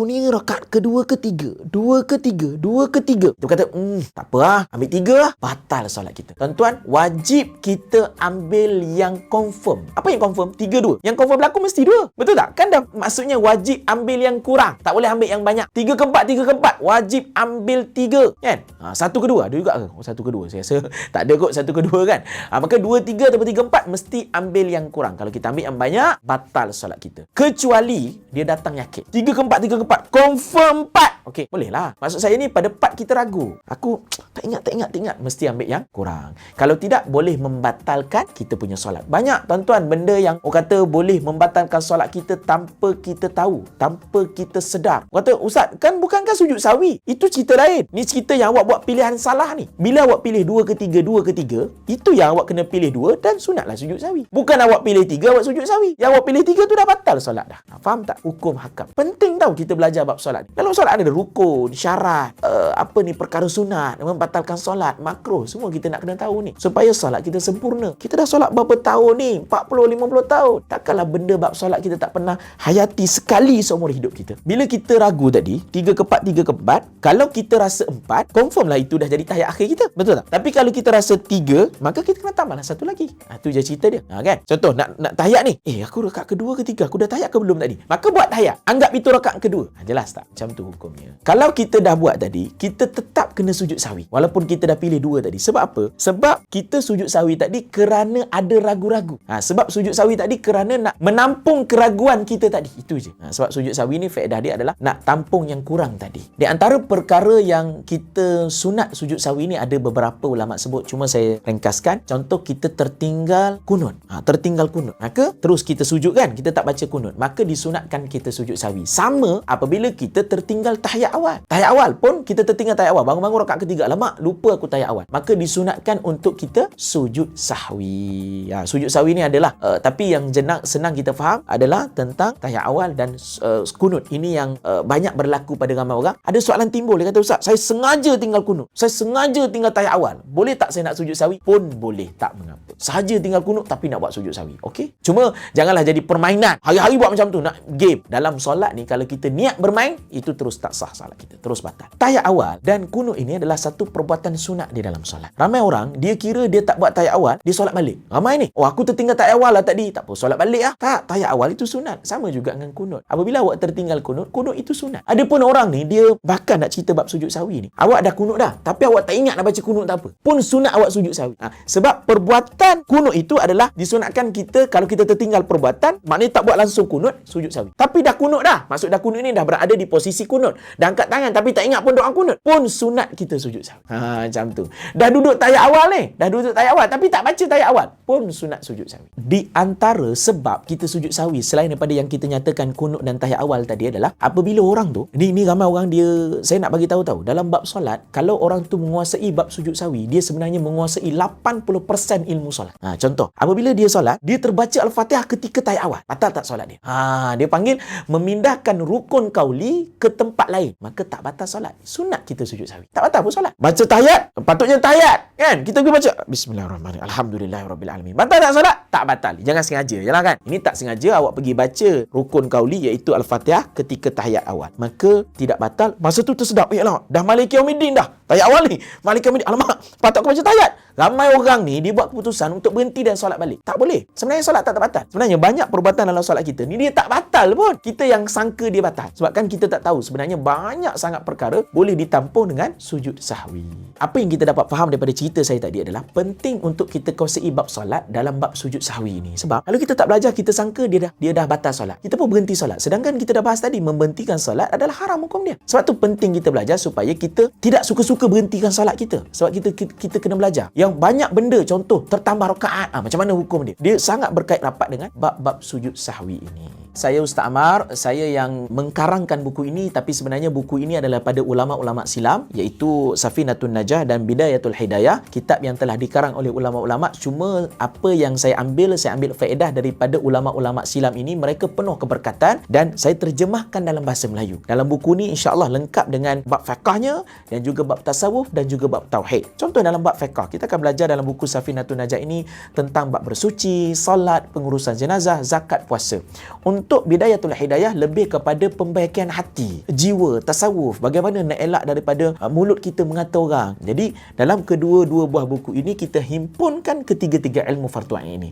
aku ni rakaat kedua ketiga. Dua ketiga. Dua ketiga. Dia kata, hmm, tak apa lah. Ambil tiga lah. Batal solat kita. Tuan-tuan, wajib kita ambil yang confirm. Apa yang confirm? Tiga dua. Yang confirm berlaku mesti dua. Betul tak? Kan dah maksudnya wajib ambil yang kurang. Tak boleh ambil yang banyak. Tiga ke empat, tiga ke empat. Wajib ambil tiga. Kan? Ha, satu kedua. Ada juga ke? Oh, satu kedua. Saya rasa tak ada kot satu kedua kan. Ha, maka dua, tiga atau tiga, empat mesti ambil yang kurang. Kalau kita ambil yang banyak, batal solat kita. Kecuali dia datang yakin. Tiga ke empat, tiga ke empat. Confirm empat. Okey, boleh lah. Maksud saya ni pada empat kita ragu. Aku tak ingat, tak ingat, tak ingat. Mesti ambil yang kurang. Kalau tidak, boleh membatalkan kita punya solat. Banyak tuan-tuan benda yang orang kata boleh membatalkan solat kita tanpa kita tahu. Tanpa kita sedar. Orang kata, Ustaz, kan bukankah sujud sawi? Itu cerita lain. Ni cerita yang awak buat pilihan salah ni. Bila awak pilih dua ketiga, dua ketiga, itu yang awak kena pilih dua dan sunatlah sujud sawi. Bukan awak pilih tiga, awak sujud sawi. Yang awak pilih tiga tu dah batal solat dah. Ha, faham tak? Hukum hakam. Penting tau kita belajar bab solat. Dalam solat ada rukun, syarat, uh, apa ni perkara sunat, membatalkan solat, makruh. Semua kita nak kena tahu ni. Supaya solat kita sempurna. Kita dah solat berapa tahun ni? 40, 50 tahun. Takkanlah benda bab solat kita tak pernah hayati sekali seumur hidup kita. Bila kita ragu tadi, tiga ke empat, tiga ke empat, kalau kita rasa empat, confirm lah itu dah jadi tahiyat akhir kita. Betul tak? Tapi kalau kita rasa tiga, maka kita kena tambahlah satu lagi. Ha, tu je cerita dia. Ha, kan? Contoh, nak nak tahiyat ni. Eh, aku rakaat kedua ketiga. Aku dah tahiyat ke belum tadi? Maka buat tahiyat. Anggap itu rakaat kedua. Ha, jelas tak? Macam tu hukumnya. Kalau kita dah buat tadi, kita tetap kena sujud sawi. Walaupun kita dah pilih dua tadi. Sebab apa? Sebab kita sujud sawi tadi kerana ada ragu-ragu. Ha, sebab sujud sawi tadi kerana nak menampung keraguan kita tadi. Itu je. Ha, sebab sujud sawi ni faedah dia adalah nak tampung yang kurang tadi. Di antara perkara yang kita sunat sujud sawi ni ada beberapa ulama sebut. Cuma saya ringkaskan. Contoh kita tertinggal kunut. Ha, tertinggal kunut. Maka terus kita sujud kan? Kita tak baca kunut. Maka disunatkan kita sujud sawi. Sama apabila kita tertinggal tahiyat awal. Tahiyat awal pun kita tertinggal tahiyat awal. Bangun-bangun rakaat ketiga. Lama lupa aku tahiyat awal. Maka disunatkan untuk kita sujud sahwi. Ha, sujud sahwi ni adalah uh, tapi yang jenang, senang kita faham adalah tentang tahiyat awal dan uh, kunut. Ini yang uh, banyak berlaku pada ramai orang. Ada soalan timbul. Dia kata, Ustaz, saya sengaja tinggal kunut. Saya sengaja tinggal tahiyat awal. Boleh tak saya nak sujud sahwi? Pun boleh. Tak mengapa. Sahaja tinggal kunut tapi nak buat sujud sahwi. Okey? Cuma janganlah jadi permainan. Hari-hari buat macam tu. Nak game. Dalam solat ni, kalau kita niat bermain, itu terus tak sah solat kita. Terus batal. Tahiyat awal dan kunut ini adalah satu perbuatan sunat di dalam solat. Ramai orang, dia kira dia tak buat tahiyat awal, dia solat balik. Ramai ni. Oh, aku tertinggal tahiyat awal lah tadi. Tak apa, solat balik lah. Tak, tahiyat awal itu sunat. Sama juga dengan kunut. Apabila awak tertinggal kunut, kunut itu sunat. Ada pun orang ni, dia bahkan nak cerita bab sujud sawi ni. Awak dah kunut dah. Tapi awak tak ingat nak baca kunut tak apa. Pun sunat awak sujud sawi. Ha, sebab perbuatan kunut itu adalah disunatkan kita, kalau kita tertinggal perbuatan, maknanya tak buat langsung kunut, sujud sawi. Tapi dah kunut dah. Maksud dah kunut ni dah berada di posisi kunut. Dah angkat tangan tapi tak ingat pun doa kunut. Pun sunat kita sujud sawi. Ha, macam tu. Dah duduk tayat awal ni. Dah duduk tayat awal tapi tak baca tayat awal. Pun sunat sujud sawi. Di antara sebab kita sujud sawi selain daripada yang kita nyatakan kunut dan tahiyat awal tadi adalah apabila orang tu ni ni ramai orang dia saya nak bagi tahu tahu dalam bab solat kalau orang tu menguasai bab sujud sawi dia sebenarnya menguasai 80% ilmu solat. Ha, contoh apabila dia solat dia terbaca al-Fatihah ketika tahiyat awal. Batal tak solat dia? Ha dia panggil memindahkan rukun kauli ke tempat lain. Maka tak batal solat. Sunat kita sujud sawi. Tak batal pun solat. Baca tahiyat patutnya tahiyat kan? Kita pergi baca. Bismillahirrahmanirrahim. Alhamdulillahirabbil batal tak solat? Tak batal. Jangan sengaja. Jelah kan? Ini tak sengaja awak pergi baca rukun kauli iaitu al-fatihah ketika tahiyat awal. Maka tidak batal. Masa tu tersedap. Ya Allah dah maliki yaumiddin dah tahiyat awal ni. Maliki yaumiddin alamak patut aku baca tahiyat ramai orang ni dia buat keputusan untuk berhenti dan solat balik. Tak boleh. Sebenarnya solat tak, tak batal sebenarnya banyak perbuatan dalam solat kita ni dia tak batal pun. Kita yang sangka dia batal. Sebab kan kita tak tahu sebenarnya banyak sangat perkara boleh ditampung dengan sujud sahwi. Apa yang kita dapat faham daripada cerita saya tadi adalah penting untuk kita kuasai bab solat dalam bab sujud sahwi ini. Sebab kalau kita tak belajar, kita sangka dia dah dia dah batal solat. Kita pun berhenti solat. Sedangkan kita dah bahas tadi, memberhentikan solat adalah haram hukum dia. Sebab tu penting kita belajar supaya kita tidak suka-suka berhentikan solat kita. Sebab kita kita, kena belajar. Yang banyak benda, contoh, tertambah rakaat. Ah, macam mana hukum dia? Dia sangat berkait rapat dengan bab-bab sujud sahwi ini. Saya Ustaz Amar, saya yang mengkarangkan buku ini tapi sebenarnya buku ini adalah pada ulama-ulama silam iaitu Safinatun Najah dan Bidayatul Hidayah, kitab yang telah dikarang oleh ulama-ulama. Cuma apa yang saya ambil, saya ambil faedah daripada ulama-ulama silam ini, mereka penuh keberkatan dan saya terjemahkan dalam bahasa Melayu. Dalam buku ini insya-Allah lengkap dengan bab fiqahnya dan juga bab tasawuf dan juga bab tauhid. Contoh dalam bab fiqah, kita akan belajar dalam buku Safinatun Najah ini tentang bab bersuci, solat, pengurusan jenazah, zakat, puasa Untuk Bidayatul Hidayah lebih kepada pembaikan hati, jiwa, tasawuf, bagaimana nak elak daripada uh, mulut kita mengata orang. Jadi dalam kedua-dua buah buku ini kita himpunkan ketiga-tiga ilmu fardu ain ini.